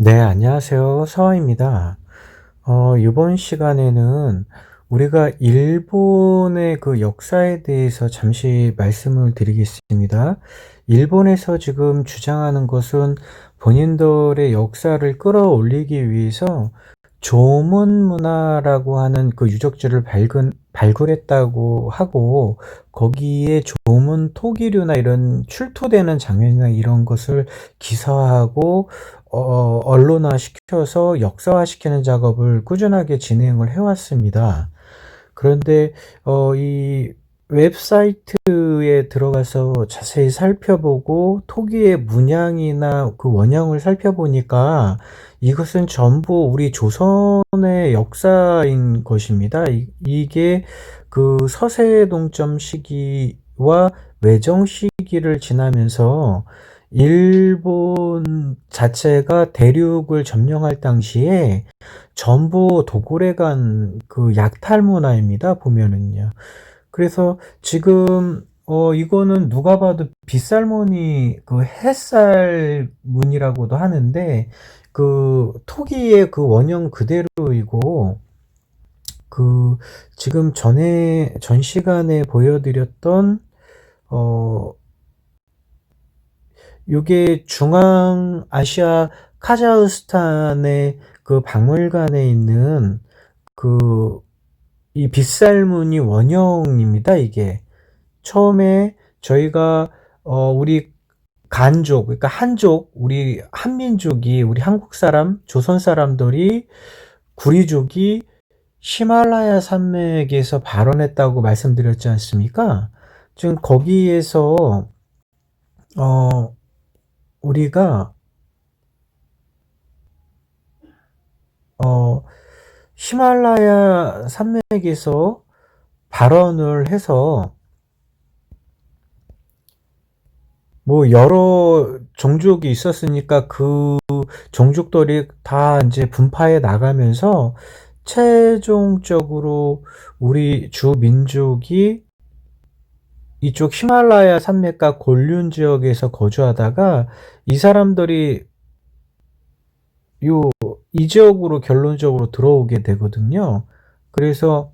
네, 안녕하세요. 서화입니다. 어, 이번 시간에는 우리가 일본의 그 역사에 대해서 잠시 말씀을 드리겠습니다. 일본에서 지금 주장하는 것은 본인들의 역사를 끌어올리기 위해서 조문 문화라고 하는 그 유적지를 발견, 발굴했다고 하고 거기에 조문 토기류나 이런 출토되는 장면이나 이런 것을 기사하고 어, 언론화 시켜서 역사화 시키는 작업을 꾸준하게 진행을 해왔습니다. 그런데 어, 이 웹사이트에 들어가서 자세히 살펴보고 토기의 문양이나 그 원형을 살펴보니까 이것은 전부 우리 조선의 역사인 것입니다. 이, 이게 그 서세 동점 시기와 외정 시기를 지나면서 일본 자체가 대륙을 점령할 당시에 전부 도굴해 간그 약탈 문화입니다. 보면은요. 그래서 지금 어 이거는 누가 봐도 빗살무늬 그 햇살 무늬라고도 하는데 그 토기의 그 원형 그대로이고 그 지금 전에 전 시간에 보여드렸던 어 요게 중앙 아시아 카자흐스탄의 그 박물관에 있는 그 이 빗살무늬 원형입니다. 이게 처음에 저희가 어 우리 간족 그러니까 한족 우리 한민족이 우리 한국 사람 조선 사람들이 구리족이 히말라야 산맥에서 발원했다고 말씀드렸지 않습니까? 지금 거기에서 어 우리가 어 히말라야 산맥에서 발원을 해서 뭐 여러 종족이 있었으니까 그 종족들이 다 이제 분파해 나가면서 최종적으로 우리 주 민족이 이쪽 히말라야 산맥과 곤륜 지역에서 거주하다가 이 사람들이 요, 이 지역으로 결론적으로 들어오게 되거든요. 그래서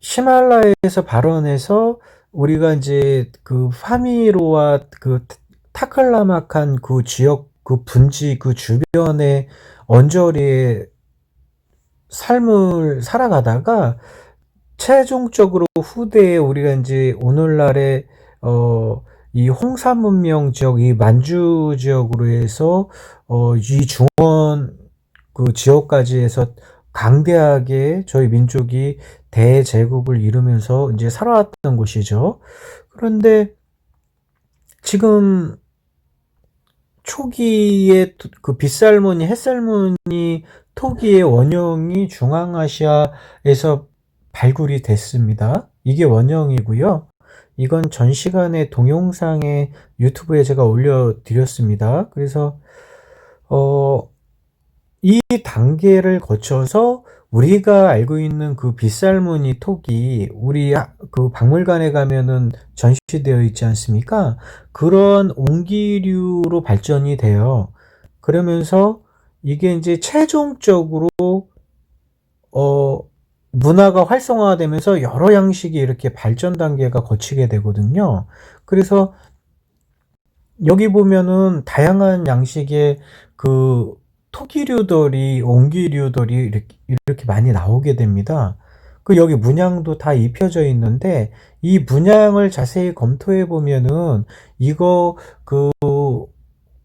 히말라야에서 발원해서 우리가 이제 그 파미로와 그 타클라마칸 그 지역 그 분지 그 주변의 언저리에 삶을 살아가다가 최종적으로 후대에 우리가 이제 오늘날의 어, 이 홍산 문명 지역, 이 만주 지역으로 해서 어, 이 중원 그 지역까지 해서 강대하게 저희 민족이 대제국을 이루면서 이제 살아왔던 곳이죠. 그런데 지금 초기에 그 빗살무늬, 햇살무늬 토기의 원형이 중앙아시아에서 발굴이 됐습니다. 이게 원형이고요. 이건 전 시간에 동영상에 유튜브에 제가 올려드렸습니다. 그래서 어, 이 단계를 거쳐서 우리가 알고 있는 그 빗살무늬 톡이 우리 그 박물관에 가면은 전시되어 있지 않습니까? 그런 옹기류로 발전이 돼요. 그러면서 이게 이제 최종적으로 어 문화가 활성화되면서 여러 양식이 이렇게 발전 단계가 거치게 되거든요. 그래서 여기 보면은 다양한 양식의 그 토기류들이, 옹기류들이 이렇게, 이렇게 많이 나오게 됩니다. 그 여기 문양도 다 입혀져 있는데 이 문양을 자세히 검토해 보면은 이거 그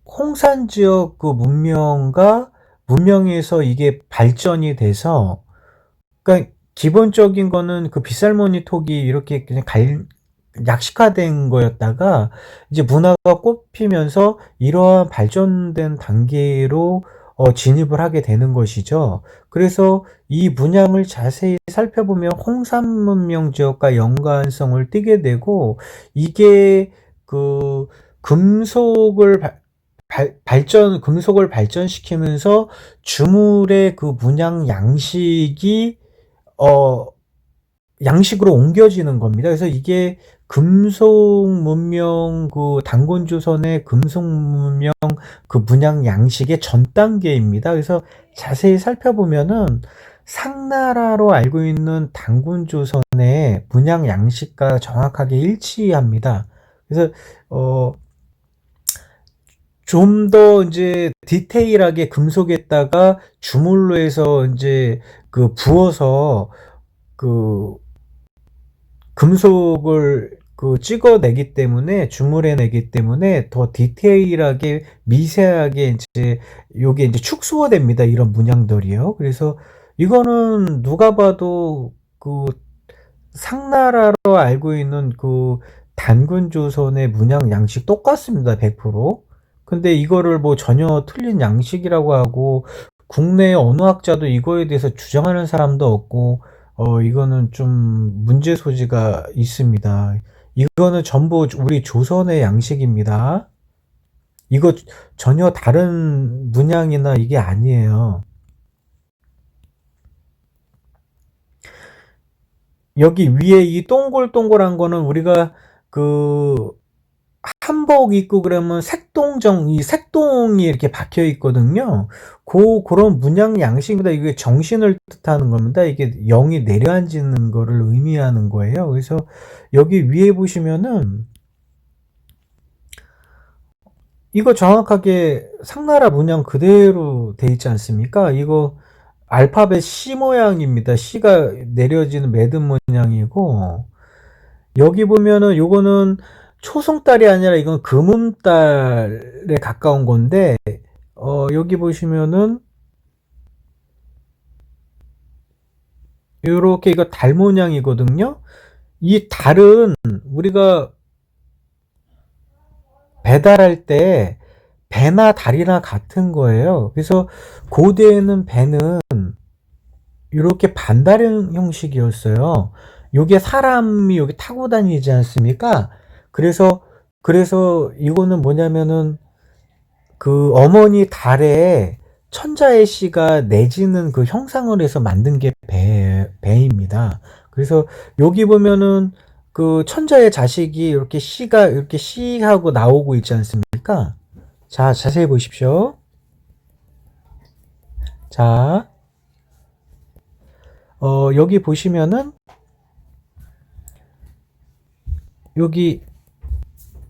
홍산 지역 그 문명과 문명에서 이게 발전이 돼서 그러니까 기본적인 거는 그 빗살무늬 톡이 이렇게 그냥 갈, 약식화된 거였다가 이제 문화가 꽃피면서 이러한 발전된 단계로 어, 진입을 하게 되는 것이죠. 그래서 이 문양을 자세히 살펴보면 홍산 문명 지역과 연관성을 띠게 되고 이게 그 금속을 발, 발, 발전 금속을 발전시키면서 주물의 그 문양 양식이 어, 양식으로 옮겨지는 겁니다. 그래서 이게 금속 문명 그 단군 조선의 금속 문명 그 문양 양식의 전 단계입니다. 그래서 자세히 살펴보면은 상나라로 알고 있는 단군 조선의 문양 양식과 정확하게 일치합니다. 그래서 어 좀 더 이제 디테일하게 금속에다가 주물로 해서 이제 그 부어서 그 금속을 그 찍어내기 때문에 주물해내기 때문에 더 디테일하게 미세하게 이제 요게 이제 축소화됩니다. 이런 문양들이요. 그래서 이거는 누가 봐도 그 상나라로 알고 있는 그 단군 조선의 문양 양식 똑같습니다. 100%. 근데 이거를 뭐 전혀 틀린 양식이라고 하고 국내 언어학자도 이거에 대해서 주장하는 사람도 없고 어 이거는 좀 문제 소지가 있습니다. 이거는 전부 우리 조선의 양식입니다. 이거 전혀 다른 문양이나 이게 아니에요. 여기 위에 이 동글동글한 거는 우리가 그 한복 입고 그러면 색동정 이 색동이 이렇게 박혀 있거든요. 고 그런 문양 양식보다 이게 정신을 뜻하는 겁니다. 이게 영이 내려앉는 거를 의미하는 거예요. 그래서 여기 위에 보시면은 이거 정확하게 상나라 문양 그대로 돼 있지 않습니까? 이거 알파벳 C 모양입니다. C가 내려지는 매듭 모양이고 여기 보면은 요거는 초승달이 아니라 이건 금음달에 가까운 건데 어 여기 보시면은 요렇게 이거 달 모양이거든요. 이 달은 우리가 배달할 때 배나 달이나 같은 거예요. 그래서 고대에는 배는 이렇게 반달형 형식이었어요. 요게 사람이 여기 타고 다니지 않습니까? 그래서 그래서 이거는 뭐냐면은 그 어머니 달에 천자의 씨가 내지는 그 형상을 해서 만든 게 배, 배입니다. 그래서 여기 보면은 그 천자의 자식이 이렇게 씨가 이렇게 씨하고 나오고 있지 않습니까? 자, 자세히 보십시오. 자, 어, 여기 보시면은 여기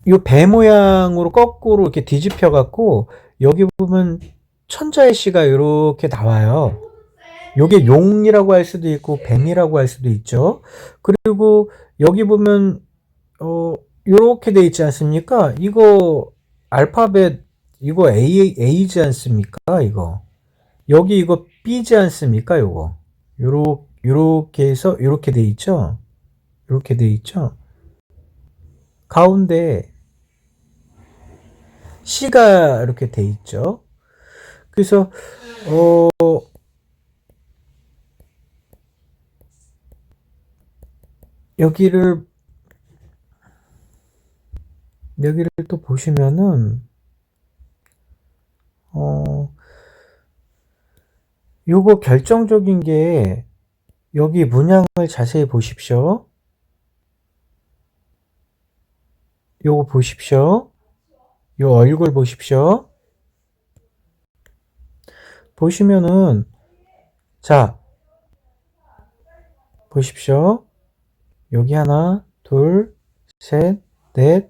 요배 모양으로 거꾸로 이렇게 뒤집혀 갖고 여기 보면 천자의 씨가 이렇게 나와요. 요게 용이라고 할 수도 있고 뱀이라고 할 수도 있죠. 그리고 여기 보면 어 요렇게 돼 있지 않습니까? 이거 알파벳 이거 A A지 않습니까? 이거 여기 이거 B지 않습니까? 요거 요렇게 요렇게 해서 요렇게 돼 있죠. 요렇게 돼 있죠. 가운데 C가 이렇게 돼 있죠. 그래서 어 여기를 여기를 또 보시면은 어 요거 결정적인 게 여기 문양을 자세히 보십시오. 요거 보십시오. 요 얼굴 보십시오. 보시면은 자 보십시오. 여기 하나, 둘, 셋, 넷,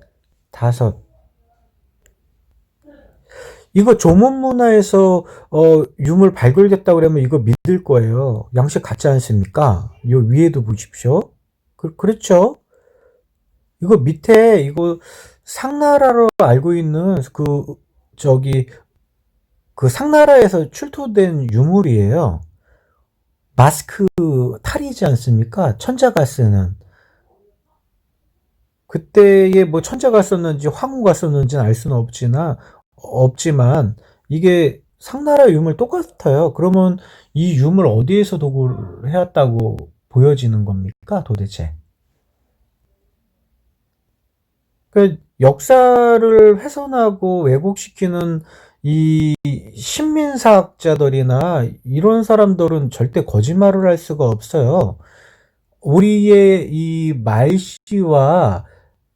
다섯. 이거 조문 문화에서 어, 유물 발굴됐다 그러면 이거 믿을 거예요. 양식 같지 않습니까? 요 위에도 보십시오. 그, 그렇죠? 이거 밑에 이거 상나라로 알고 있는 그 저기 그 상나라에서 출토된 유물이에요. 마스크 탈이지 않습니까? 천자가 쓰는. 그때에 뭐 천자가 썼는지 황후가 썼는지는 알 수는 없지나 없지만 이게 상나라 유물 똑같아요. 그러면 이 유물 어디에서 도구를 해왔다고 보여지는 겁니까? 도대체? 그 역사를 훼손하고 왜곡시키는 이 신민사학자들이나 이런 사람들은 절대 거짓말을 할 수가 없어요. 우리의 이 말씨와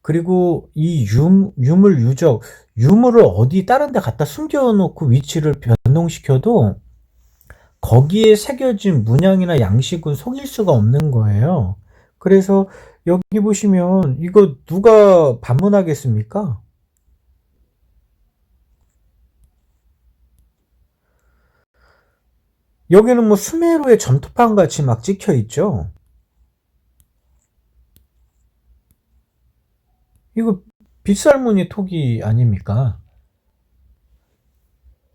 그리고 이 유, 유물 유적, 유물을 어디 다른 데 갖다 숨겨놓고 위치를 변동시켜도 거기에 새겨진 문양이나 양식은 속일 수가 없는 거예요. 그래서 여기 보시면 이거 누가 반문하겠습니까? 여기는 뭐 수메르의 점토판 같이 막 찍혀 있죠. 이거 빗살무늬 토기 아닙니까?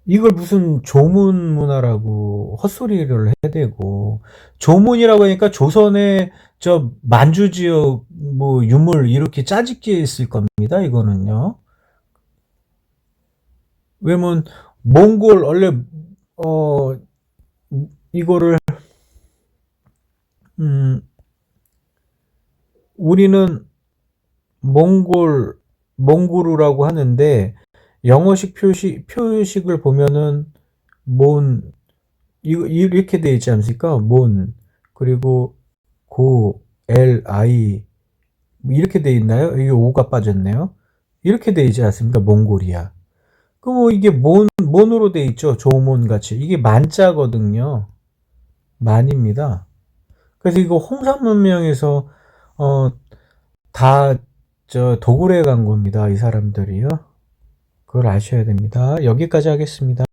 이걸 무슨 조문 문화라고 헛소리를 해대고 조문이라고 하니까 조선의 저 만주 지역 뭐 유물 이렇게 짜집게 있을 겁니다. 이거는요. 왜냐면 몽골 원래 어 이거를 음 우리는 몽골 몽구르라고 하는데 영어식 표시 표식을 보면은 몬 이거 이렇게 돼 있지 않습니까? 몬 그리고 고 L I 이렇게 돼 있나요? 이게 오가 빠졌네요. 이렇게 돼 있지 않습니까? 몽골이야. 그뭐 이게 몬 몬으로 돼 있죠. 조몬 같이 이게 만자거든요. 만입니다. 그래서 이거 홍산 문명에서 어 다 저 도굴해 간 겁니다. 이 사람들이요. 그걸 아셔야 됩니다. 여기까지 하겠습니다.